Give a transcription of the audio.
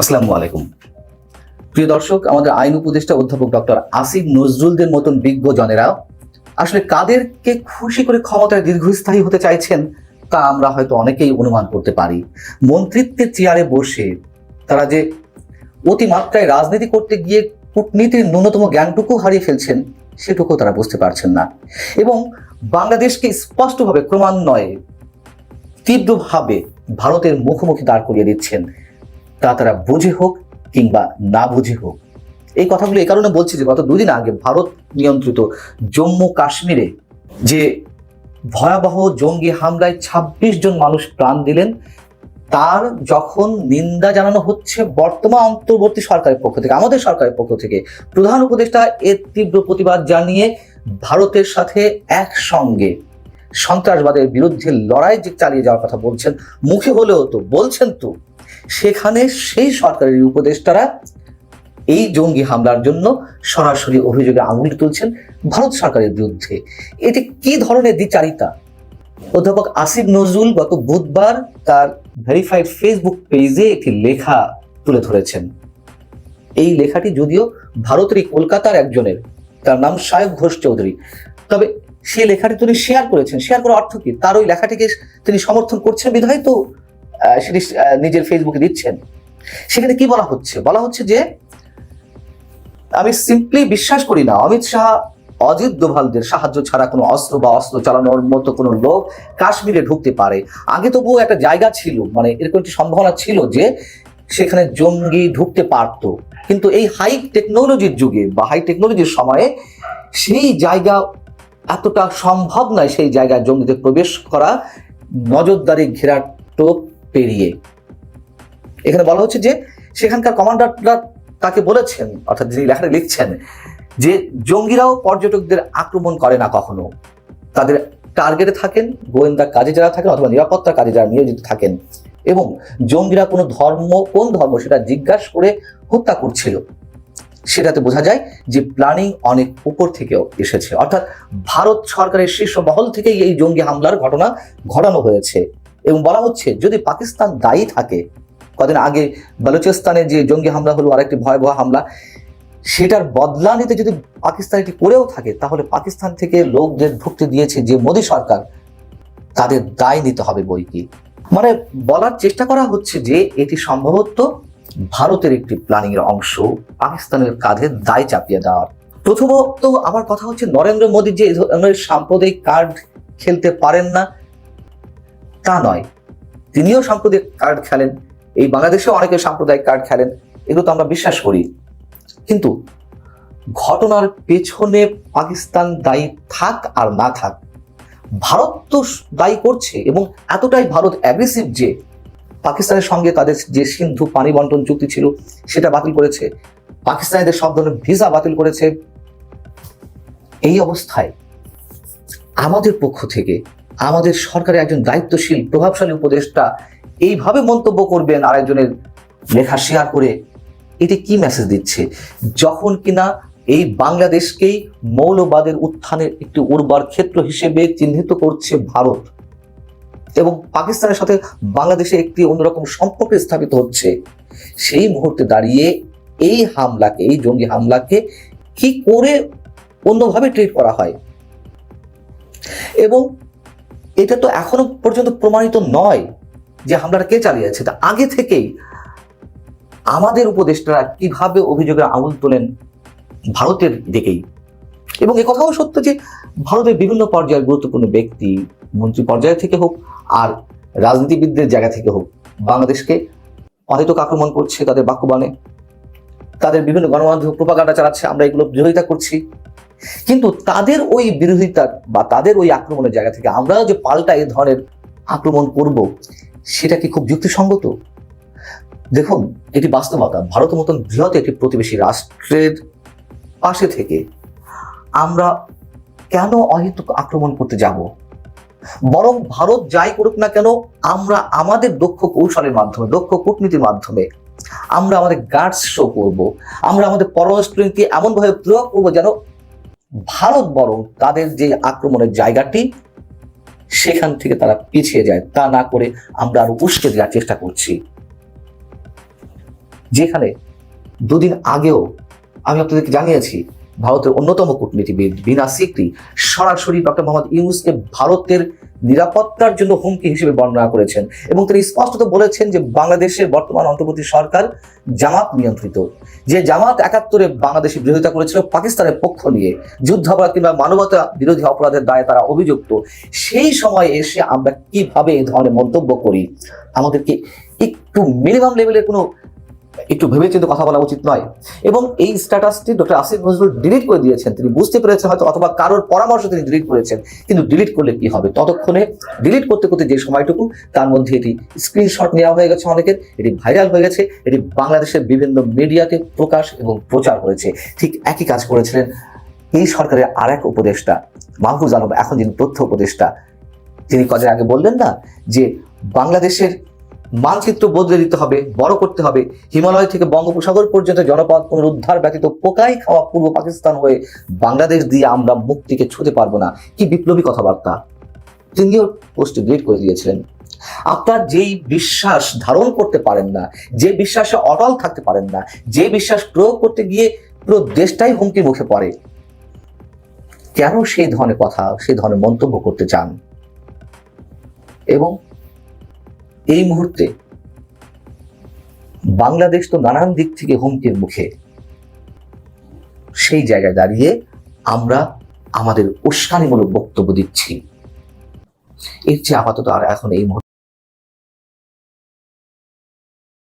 আসসালামু আলাইকুম। প্রিয় দর্শক, আমাদের আইন উপদেষ্টা অধ্যাপক ডক্টর আসিফ নজরুলদের মতন বিজ্ঞ জনেরা, আসলে কাদেরকে খুশি করে ক্ষমতায় দীর্ঘস্থায়ী হতে চাইছেন তা আমরা হয়তো অনেকেই অনুমান করতে পারি। মন্ত্রিত্বের চেয়ারে বসে তারা যে অতিমাত্রায় রাজনীতি করতে গিয়ে কূটনীতির ন্যূনতম জ্ঞানটুকু হারিয়ে ফেলছেন, সেটুকু তারা বুঝতে পারছেন না। এবং বাংলাদেশকে স্পষ্টভাবে ক্রমান্বয়ে তীব্রভাবে ভারতের মুখোমুখি দাঁড় করিয়ে দিচ্ছেন তা তারা বুঝে হোক কিংবা না বুঝে হোক। এই কথাগুলো এই কারণে বলছি যে গত দুদিন আগে ভারত নিয়ন্ত্রিত জম্মু কাশ্মীরে যে ভয়াবহ জঙ্গি হামলায় ২৬ জন মানুষ প্রাণ দিলেন, তার যখন নিন্দা জানানো হচ্ছে বর্তমান অন্তর্বর্তী সরকারের পক্ষ থেকে, আমাদের সরকারের পক্ষ থেকে, প্রধান উপদেষ্টা এর তীব্র প্রতিবাদ জানিয়ে ভারতের সাথে একসঙ্গে সন্ত্রাসবাদের বিরুদ্ধে লড়াই যে চালিয়ে যাওয়ার কথা বলছেন, মুখে হলেও তো বলছেন তো। সেখানে সেই সরকারের উপদেষ্টারা এই জঙ্গি হামলার জন্য সরাসরি অভিযোগে আঙুল তুলছেন ভারত সরকারের বিরুদ্ধে। এটি কি ধরনের দ্বিচারিতা? অধ্যাপক আসিফ নজরুল গত বুধবার তার ভেরিফাইড ফেসবুক পেজে একটি লেখা তুলে ধরেছেন। এই লেখাটি যদিও ভারতেরই কলকাতার একজনের, তার নাম সাহেব ঘোষ চৌধুরী। তবে সেই লেখাটি তিনি শেয়ার করেছেন। শেয়ার করার অর্থ কি? তার ওই লেখাটিকে তিনি সমর্থন করছেন বিধায় তো সেটি নিজের ফেসবুকে দিচ্ছেন। সেখানে কি বলা হচ্ছে? বলা হচ্ছে যে, আমি সিম্পলি বিশ্বাস করি না, অমিত শাহ, অজিত দোভালদের সাহায্য ছাড়া কোনো অস্ত্র বা অস্ত্র চালানোর মতো কোনো লোক কাশ্মীরে ঢুকতে পারে। আগে তবুও একটা জায়গা ছিল মানে এরকম একটি সম্ভাবনা ছিল যে, সেখানে জঙ্গি ঢুকতে পারত। কিন্তু এই হাই টেকনোলজির যুগে বা হাই টেকনোলজির সময়ে সেই জায়গা এতটা সম্ভব নয়, সেই জায়গায় জঙ্গিদের প্রবেশ করা। নজরদারি ঘেরার টোপ পেরিয়ে। এখানে বলা হচ্ছে যে, সেখানকার কমান্ডাররা তাকে বলেছেন, অর্থাৎ যিনি লেখাটা লিখছেন, যে জঙ্গিরাও পর্যটকদের আক্রমণ করে না কখনো। তাদের টার্গেটে থাকেন গোয়েন্দা কাজে যারা থাকেন অথবা নিরাপত্তা কাজে যারা নিয়োজিত থাকেন। এবং জঙ্গিরা কোনো ধর্ম, কোন ধর্ম সেটা জিজ্ঞাসা করে হত্যা করছিল। সেটাতে বোঝা যায় যে প্ল্যানিং অনেক উপর থেকেও এসেছে। অর্থাৎ ভারত সরকারের শীর্ষ মহল থেকেই এই জঙ্গি হামলার ঘটনা ঘটানো হয়েছে। এবং বলা হচ্ছে, যদি পাকিস্তান দায়ী থাকে, কদিন আগে বালুচিস্তানে যে জঙ্গি হামলা হলো, আরেকটি ভয়াবহ হামলা, সেটার বদলা নিতে যদি পাকিস্তান এটি করেও থাকে, তাহলে পাকিস্তান থেকে লোকদের ঢুকতে দিয়েছে যে মোদী সরকার, তাদের দায় নিতে হবে বই কি। মানে বলার চেষ্টা করা হচ্ছে যে, এটি সম্ভবত ভারতের একটি প্ল্যানিং এর অংশ, পাকিস্তানের কাঁধে দায় চাপিয়ে দেওয়ার। প্রথমত আমার কথা হচ্ছে, নরেন্দ্র মোদী যে সাম্প্রদায়িক কার্ড খেলতে পারেন না তা নয়। তিনিও সাম্প্রদায়িক কার্ড খেলেন। এই বাংলাদেশেও অনেকে সাম্প্রদায়িক কার্ড খেলেন। এগুলো তো আমরা বিশ্বাস করি। কিন্তু ঘটনার পেছনে পাকিস্তান দায়ী থাক আর না থাক, ভারত তো দায়ী করছে এবং এতটাই ভারত অ্যাগ্রেসিভ যে পাকিস্তানের সঙ্গে তাদের যে সিন্ধু পানি বন্টন চুক্তি ছিল সেটা বাতিল করেছে, পাকিস্তানিদের সব ধরনের ভিসা বাতিল করেছে। এই অবস্থায় আমাদের পক্ষ থেকে আমাদের সরকারের একজন দায়িত্বশীল, প্রভাবশালী উপদেষ্টা এইভাবে মন্তব্য করবেন আরেকজনের লেখা শেয়ার করে এটি কি মেসেজ দিচ্ছে? যখন কিনা এই বাংলাদেশকেই মৌলবাদের উত্থানের একটি উর্বর ক্ষেত্র হিসেবে চিহ্নিত করছে ভারত এবং পাকিস্তানের সাথে বাংলাদেশে একটি অন্যরকম সম্পর্ক স্থাপিত হচ্ছে, সেই মুহূর্তে দাঁড়িয়ে এই হামলাকে, এই জঙ্গি হামলাকে কি করে অন্যভাবে ট্রিট করা হয়? এবং এটা তো এখনও পর্যন্ত প্রমাণিত নয় যে হামলাটা কে চালিয়েছে। তা আগে থেকেই আমাদের উপদেষ্টারা কীভাবে অভিযোগের আঙুল তোলেন ভারতের দিকেই? এবং কথাও সত্য যে ভারতের বিভিন্ন পর্যায়ের গুরুত্বপূর্ণ ব্যক্তি, মন্ত্রী পর্যায় থেকে হোক আর রাজনীতিবিদদের জায়গা থেকে হোক, বাংলাদেশকে অহেতুক আক্রমণ করছে তাদের বাক্যবাণে। তাদের বিভিন্ন গণমাধ্যম প্রোপাগান্ডা চালাচ্ছে, আমরা এগুলো বিরোধিতা করছি। কিন্তু তাদের ওই বিরোধিতা বা তাদের ওই আক্রমণের জায়গা থেকে আমরাও যে পাল্টা এই ধরনের আক্রমণ করব, সেটা কি খুব যুক্তিসঙ্গত? দেখুন, এটি বাস্তবতা। ভারতের মতন বৃহৎ একটি প্রতিবেশী রাষ্ট্রের পাশে থেকে আমরা কেন অহেতুক আক্রমণ করতে যাব? বরং ভারত যাই করুক না কেন, আমরা আমাদের দক্ষ কৌশলের মাধ্যমে, দক্ষ কূটনীতির মাধ্যমে আমরা আমাদের গার্ডস শো করব। আমরা আমাদের পররাষ্ট্র এমনভাবে প্রয়োগ করব যেন ভারত বরং তাদের যে আক্রমণের জায়গাটি, সেখান থেকে তারা পিছিয়ে যায়। তা না করে আমরা আরও উস্কে দেওয়ার চেষ্টা করছি। যেখানে দুদিন আগেও আমি আপনাদেরকে জানিয়েছি, ভারতের অন্যতম কূটনীতিবিদ বিনা সিকরি সরাসরি ডক্টর মোহাম্মদ ইউনুসকে ভারতের নিরাপত্তার জন্য হুমকি হিসেবে বর্ণনা করেছেন এবং তিনি স্পষ্টত বলেছেন যে বাংলাদেশের বর্তমান অন্তর্বর্তী সরকার জামাত নিয়ন্ত্রিত। যে জামাত একাত্তরে বাংলাদেশের বিরোধিতা করেছিল পাকিস্তানের পক্ষ নিয়ে, যুদ্ধাপরাধ কিংবা মানবতা বিরোধী অপরাধের দায়ে তারা অভিযুক্ত, সেই সময় এসে আমরা কীভাবে এই ধরনের মন্তব্য করি? আমাদেরকে একটু মিনিমাম লেভেলের কোনো একটু ভেবে চিন্তে কথা বলা উচিত নয়। এবং এই স্ট্যাটাসটি ডক্টর আসিফ নজরুল ডিলিট করে দিয়েছেন। তিনি বুঝতে পেরেছেন হয়তো অথবা কারোর পরামর্শ তিনি ডিলিট করেছেন। কিন্তু ডিলিট করলে কি হবে? ততক্ষণে ডিলিট করতে করতে যে সময়টুকু, তার মধ্যে এটি স্ক্রিনশট নেওয়া হয়ে গেছে অনেকের। এটি ভাইরাল হয়ে গেছে। এটি বাংলাদেশের বিভিন্ন মিডিয়াতে প্রকাশ এবং প্রচার হয়েছে। ঠিক একই কাজ করেছিলেন এই সরকারের আর এক উপদেষ্টা, মাহফুজ আলম, এখন যিনি তথ্য উপদেষ্টা। তিনি কদিন আগে বললেন না যে বাংলাদেশের মানচিত্র বদলে দিতে হবে, বড় করতে হবে। হিমালয় থেকে বঙ্গোপসাগর পর্যন্ত জনপদ পুনরুদ্ধার ব্যতীত পোকাই খাওয়া পূর্ব পাকিস্তান হয়ে বাংলাদেশ দিয়ে আমরা মুক্তিকে ছুঁতে পারব না। কি বিপ্লবী কথাবার্তা। তিনিও পোস্ট ডিলিট করে দিয়েছিলেন। আপনার যেই বিশ্বাস ধারণ করতে পারেন না, যে বিশ্বাসে অটল থাকতে পারেন না, যে বিশ্বাস প্রয়োগ করতে গিয়ে পুরো দেশটাই হুমকির মুখে পড়ে, কেন সেই ধরনের কথা, সেই ধরনের মন্তব্য করতে চান? এবং এই মুহূর্তে বাংলাদেশ তো নানান দিক থেকে হুমকির মুখে। সেই জায়গায় দাঁড়িয়ে আমরা আমাদের উস্কানিমূলক বক্তব্য দিচ্ছি। এর চেয়ে আপাতত আর এখন এই মুহূর্তে